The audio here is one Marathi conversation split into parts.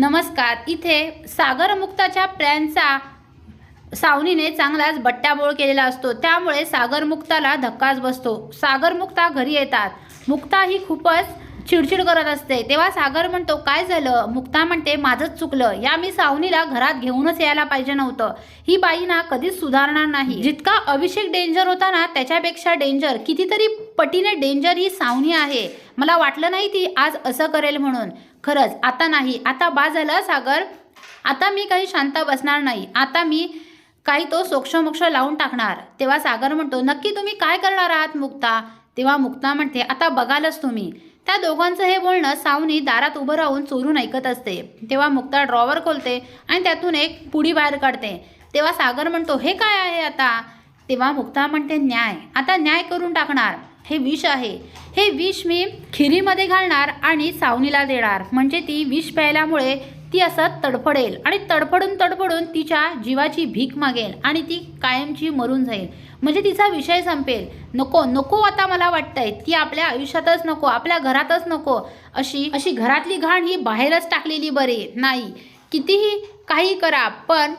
नमस्कार. इथे सागरमुक्ताच्या प्लॅनचा सावनीने चांगलाच बट्ट्याबोळ केलेला असतो. त्यामुळे सागरमुक्ताला धक्काच बसतो. सागरमुक्ता घरी येतात. मुक्ता ही खूपच चिडचिड करत असते. तेव्हा सागर म्हणतो काय झालं मुक्ता म्हणते माझंच चुकलं. या मी सावनीला घरात घेऊनच यायला पाहिजे नव्हतं. ही बाई ना कधीच सुधारणार नाही. जितका अभिषेक डेंजर होता ना त्याच्यापेक्षा डेंजर. कितीतरी पटीने डेंजर ही सावनी आहे. मला वाटलं नाही ती आज असं करेल म्हणून. खरंच आता नाही. आता बा झालं सागर. आता मी काही शांत बसणार नाही. आता मी काही तो सोक्षमोक्ष लावून टाकणार. तेव्हा सागर म्हणतो नक्की तुम्ही काय करणार आहात मुक्ता? तेव्हा मुक्ता म्हणते आता बघालच तुम्ही. त्या दोघांचं हे बोलणं सावनी दारात उभं राहून चोरून ऐकत असते. तेव्हा मुक्ता ड्रॉवर खोलते आणि त्यातून एक पुडी बाहेर काढते. तेव्हा सागर म्हणतो हे काय आहे आता? तेव्हा मुक्ता म्हणते न्याय. आता न्याय करून टाकणार. हे विष आहे. हे विष मी खिरीमध्ये घालणार आणि सावनीला देणार. म्हणजे ती विष प्यायल्यामुळे ती असं तडफडेल आणि तडफडून तडफडून तिच्या जीवाची भीक मागेल आणि ती कायमची मरून जाईल. म्हणजे तिचा विषय संपेल. नको नको आता मला वाटतंय. ती आपल्या आयुष्यातच नको आपल्या घरातच नको. अशी अशी घरातली घाण ही बाहेरच टाकलेली बरी नाही. कितीही काही करा पण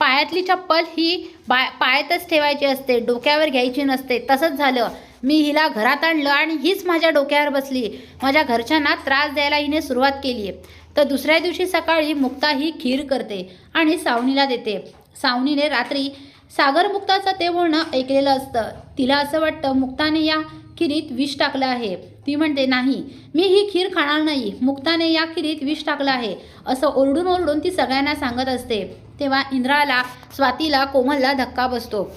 पायातली चप्पल ही बा पायातच ठेवायची असते. डोक्यावर घ्यायची नसते. तसंच झालं. मी हिला घरात आणलं आणि हीच माझ्या डोक्यावर बसली. माझ्या घरच्यांना त्रास द्यायला हिने सुरुवात केली आहे तर दुसऱ्या दिवशी सकाळी मुक्ता ही खीर करते आणि सावनीला देते. सावनीने रात्री सागरमुक्ताचं ते बोलणं ऐकलेलं असतं. तिला असं वाटतं मुक्ताने या खिरीत विष टाकलं आहे. ती म्हणते नाही मी ही खीर खाणार नाही. मुक्ताने या खिरीत विष टाकलं आहे. असं ओरडून ओरडून ती सगळ्यांना सांगत असते. तेव्हा इंद्राला स्वातीला कोमलला धक्का बसतो.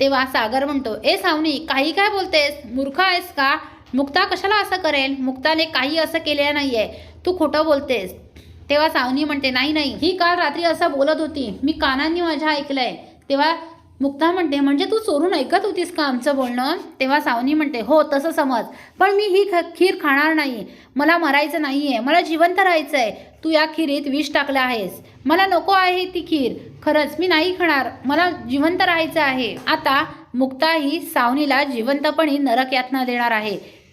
तेव्हा सागर म्हणतो ए सावनी काही काय बोलतेस? मूर्ख आहेस का? मुक्ता कशाला असं करेल? मुक्ताने काही असं केलेलं नाही आहे तू खोटं बोलतेस. तेव्हा सावनी म्हणते नाही नाही ही काल रात्री असं बोलत होती. मी कानांनी माझ्या ऐकलंय. तेव्हा मुक्ता म्हणते म्हणजे तू चोरून ऐकत होतीस का आमचं बोलणं? तेव्हा सावनी म्हणते हो तसं समज. पण मी ही ख खीर खाणार नाही. मला मरायचं नाही आहे मला जिवंत राहायचं आहे तू या खिरीत विष टाकलं आहेस. मला नको आहे ती खीर. खरंच मी नाही खाणार. मला जिवंत राहायचं आहे. आता मुक्ता ही सावनीला जिवंतपणी नरक यातना देणार आहे.